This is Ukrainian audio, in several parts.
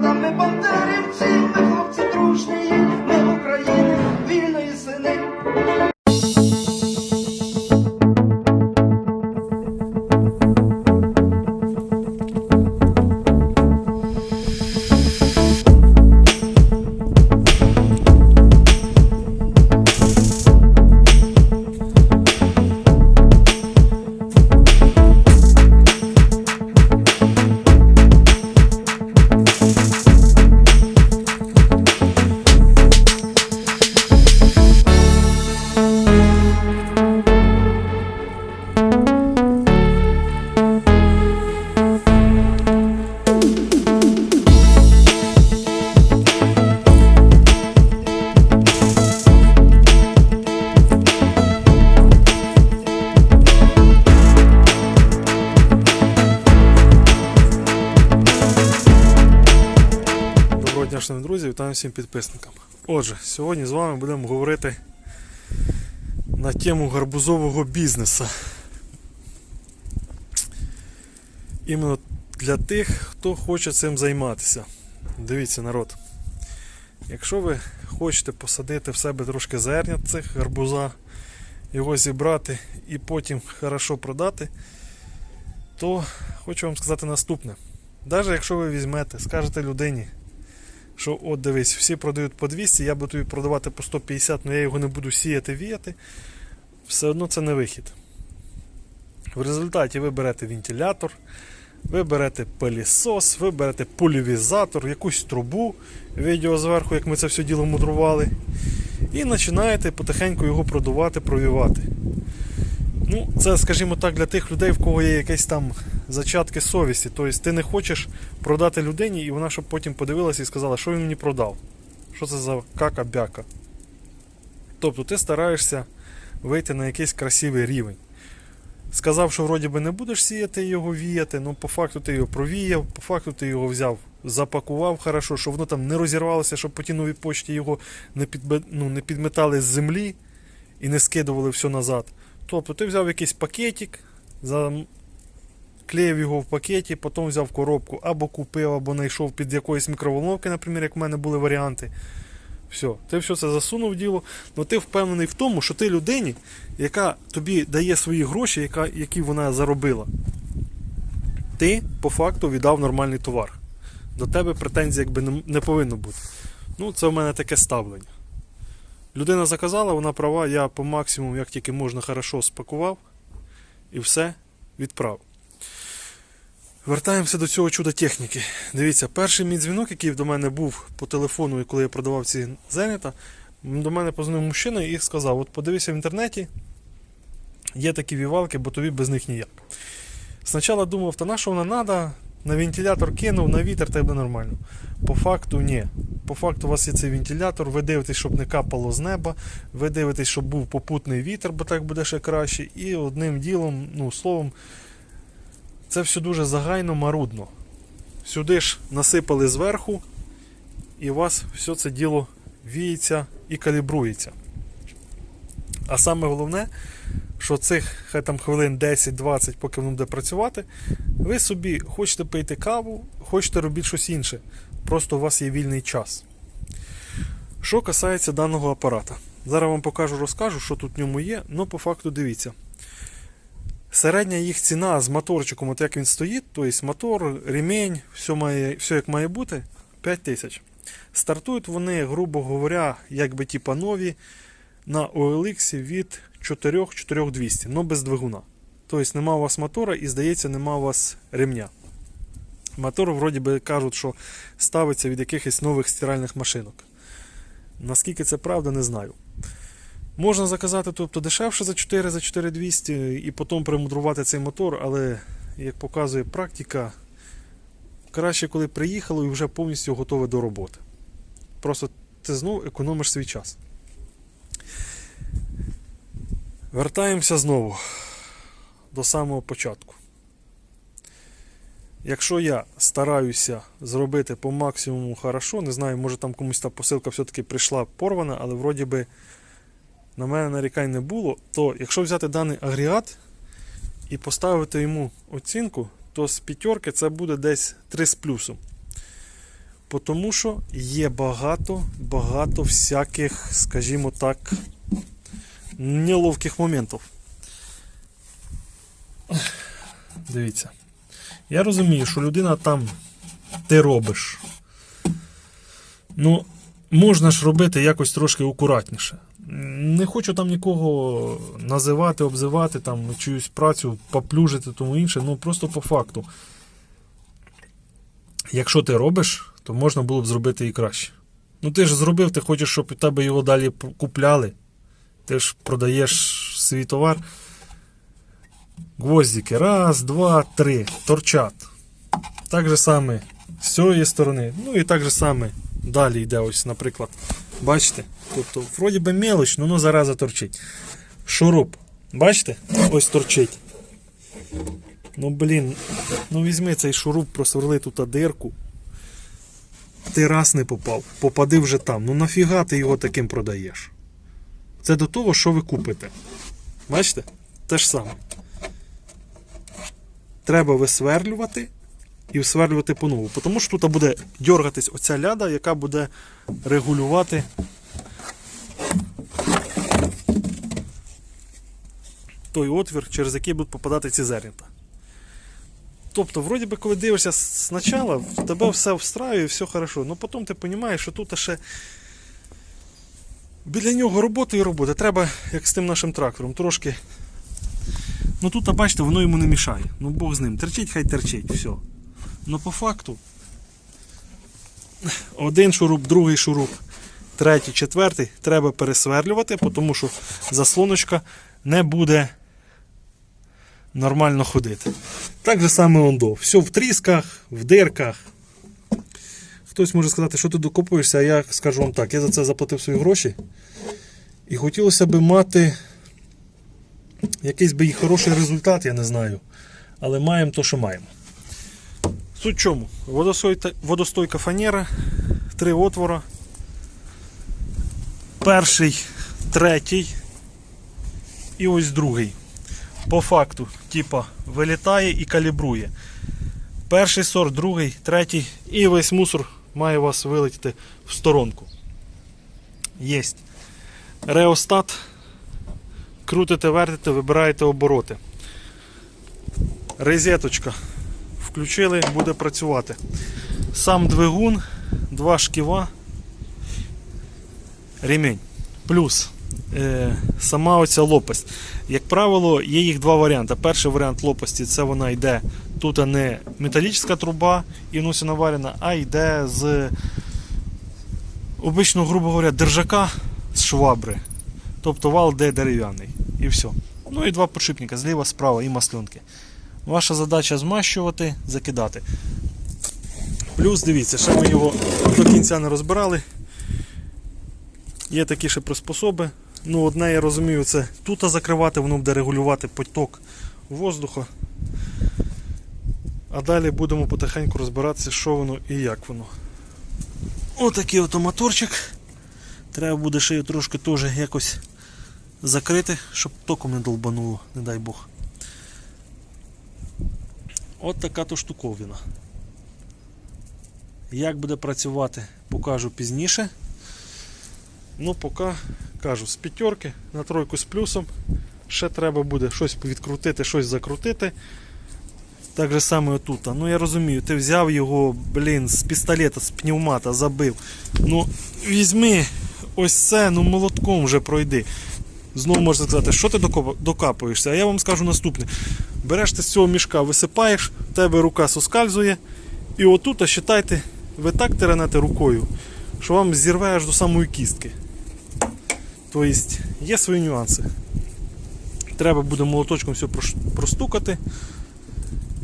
Ми бандерівці, ми хлопці дружні, ми України, вільної сини. Шановні друзі, вітаю всім підписникам. Отже, сьогодні з вами будемо говорити на тему гарбузового бізнесу. Іменно для тих, хто хоче цим займатися. Дивіться, народ. Якщо ви хочете посадити в себе трошки зерня цих гарбуза, його зібрати і потім хорошо продати, то хочу вам сказати наступне. Навіть якщо ви візьмете, скажете людині, що от дивись, всі продають по 200, я буду продавати по 150, але я його не буду сіяти, віяти, все одно це не вихід. В результаті ви берете вентилятор, ви берете пилісос, ви берете пульвізатор, якусь трубу, відео зверху, як ми це все діло мудрували, і починаєте потихеньку його продувати, провівати. Ну, це, скажімо так, для тих людей, в кого є якісь там зачатки совісті. Тобто ти не хочеш продати людині, і вона щоб потім подивилася і сказала, що він мені продав. Що це за кака-бяка. Тобто ти стараєшся вийти на якийсь красивий рівень. Сказав, що вроді би не будеш сіяти його віяти, ну по факту ти його провіяв, по факту ти його взяв, запакував хорошо, щоб воно там не розірвалося, щоб по тій новій почті його не, підбе... ну, не підметали з землі і не скидували все назад. Тобто ти взяв якийсь пакетик, заклеїв його в пакеті, потім взяв коробку, або купив, або знайшов під якоїсь мікроволновки, наприклад, як в мене були варіанти. Все, ти все це засунув діло, але ти впевнений в тому, що ти людині, яка тобі дає свої гроші, яка, які вона заробила, ти по факту віддав нормальний товар. До тебе претензій якби не повинно бути. Ну, це в мене таке ставлення. Людина заказала, вона права, я по максимуму, як тільки можна, хорошо спакував і все відправив. Вертаємося до цього чуда техніки. Дивіться, перший мій дзвінок, який до мене був по телефону, коли я продавав ці зенета, до мене позвонив мужчина і сказав: от подивися в інтернеті, є такі вівалки, бо тобі без них ніяк. Спочатку думав, та на що вона треба, на вентилятор кинув, на вітер, та буде нормально. По факту ні. По факту у вас є цей вентилятор, ви дивитесь, щоб не капало з неба, ви дивитесь, щоб був попутний вітер, бо так буде ще краще. І одним ділом, ну, словом, це все дуже загайно марудно. Сюди ж насипали зверху, і у вас все це діло віється і калібрується. А саме головне, що цих хай там хвилин 10-20, поки воно буде працювати, ви собі хочете пити каву, хочете робити щось інше. Просто у вас є вільний час. Що касається даного апарата. Зараз вам покажу, розкажу, що тут в ньому є, але по факту дивіться. Середня їх ціна з моторчиком, от як він стоїть, тобто мотор, ремінь, все, має, все як має бути, 5 тисяч. Стартують вони, грубо говоря, якби типа нові на OLX від 4-4200, але без двигуна. Тобто нема у вас мотора і, здається, нема у вас ремня. Мотор, вроді би, кажуть, що ставиться від якихось нових стиральних машинок. Наскільки це правда, не знаю. Можна заказати тобто, дешевше за 4 за 4200 і потім примудрувати цей мотор, але, як показує практика, краще, коли приїхало і вже повністю готове до роботи. Просто ти знову економиш свій час. Вертаємося знову до самого початку. Якщо я стараюся зробити по максимуму хорошо, не знаю, може там комусь та посилка все-таки прийшла порвана, але вроді би на мене нарікань не було, то якщо взяти даний агрегат і поставити йому оцінку, то з п'ятерки це буде десь 3 з плюсом. Тому що є багато, багато всяких, скажімо так, неловких моментів. Дивіться. Я розумію, що людина там ти робиш. Ну, можна ж робити якось трошки акуратніше. Не хочу там нікого називати, обзивати, там чиюсь працю, поплюжити, тому інше. Ну просто по факту. Якщо ти робиш, то можна було б зробити і краще. Ну ти ж зробив, ти хочеш, щоб у тебе його далі купляли. Ти ж продаєш свій товар. Гвоздики. Раз, два, три. Торчат. Так же саме з цієї сторони. Ну і так же саме далі йде, ось, наприклад. Бачите? Тобто, вроді би мелоч, ну воно зараза торчить. Шуруп. Бачите? Ось торчить. Ну блін, ну візьми цей шуруп, просверли тут дирку. Ти раз не попав, попади вже там. Ну нафіга ти його таким продаєш? Це до того, що ви купите. Бачите? Те ж саме. Треба висверлювати і всверлювати по-новому. Тому що тут буде дергатись оця ляда, яка буде регулювати. Той отвір, через який будуть попадати ці зернята. Тобто, вроді би, коли дивишся спочатку, в тебе все встраює, все хорошо. Ну потім ти розумієш, що тут ще біля нього робота і робота. Треба, як з тим нашим трактором, трошки. Ну тут, бачите, воно йому не мішає. Ну Бог з ним. Терчить, хай терчить, все. Ну по факту. Один шуруп, другий шуруп, третій, четвертий треба пересверлювати, тому що заслоночка не буде нормально ходити. Так же саме ондо. Все в трісках, в дирках. Хтось може сказати, що ти докопуєшся, а я скажу вам так, я за це заплатив свої гроші. І хотілося б мати якийсь би і хороший результат, я не знаю. Але маємо то, що маємо. Суть чому? Водостойка, водостойка фанера, три отвора. Перший, третій і ось другий. По факту, типа, вилітає і калібрує. Перший сорт, другий, третій і весь мусор має у вас вилетіти в сторонку. Єсть. Реостат. Крутите, вертите, вибираєте обороти. Резеточка. Включили, буде працювати. Сам двигун, два шківа, ремінь. Плюс е, сама оця лопасть. Як правило, є їх два варіанти. Перший варіант лопасті це вона йде тут не металічна труба і воно наварена, а йде з обичного, грубо говоря, держака з швабри. Тобто вал де дерев'яний. І все. Ну і два подшипника зліва, справа і масльонки. Ваша задача змащувати, закидати. Плюс, дивіться, ще ми його до кінця не розбирали. Є такі ще приспособи. Ну, одне я розумію, це тут закривати, воно буде регулювати поток воздуха. А далі будемо потихеньку розбиратися, що воно і як воно. Отакий от моторчик. Треба буде ще його трошки теж якось закрити, щоб током не долбануло, не дай Бог. От така то штуковина. Як буде працювати, покажу пізніше. Ну, поки кажу, з п'ятерки на тройку з плюсом. Ще треба буде щось відкрутити, щось закрутити. Так же саме отут. Ну я розумію, ти взяв його, блін, з пістолета, з пневмата забив. Ну, візьми ось це, ну молотком вже пройди. Знову можна сказати, що ти докапуєшся? А я вам скажу наступне. Береш ти з цього мішка, висипаєш, в тебе рука соскальзує, і отут, а считайте, ви так тиранете рукою, що вам зірве аж до самої кістки. Тобто є свої нюанси. Треба буде молоточком все простукати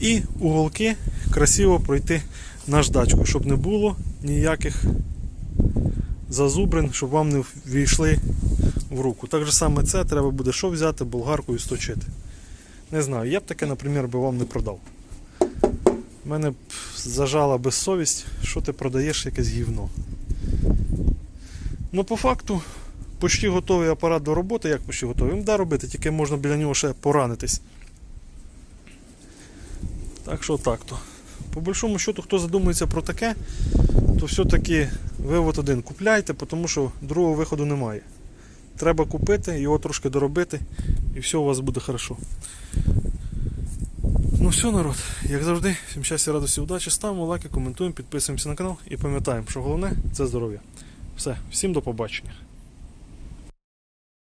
і уголки красиво пройти наждачку, щоб не було ніяких зазубрин, щоб вам не ввійшли в руку. Так же саме це треба буде що взяти, болгаркою сточити. Не знаю, я б таке, наприклад, би вам не продав. У мене б зажала безсовість, що ти продаєш якесь гівно. Ну, по факту, почти готовий апарат до роботи, як почти готовий. Він да робити, тільки можна біля нього ще поранитись. Так що так то. По большому счету, хто задумується про таке, то все-таки вивод один купляйте, тому що другого виходу немає. Треба купити, його трошки доробити, і все у вас буде хорошо. Ну все, народ, як завжди, всім щастя, радості, удачі, ставимо лайки, коментуємо, підписуємося на канал і пам'ятаємо, що головне це здоров'я. Все, всім до побачення.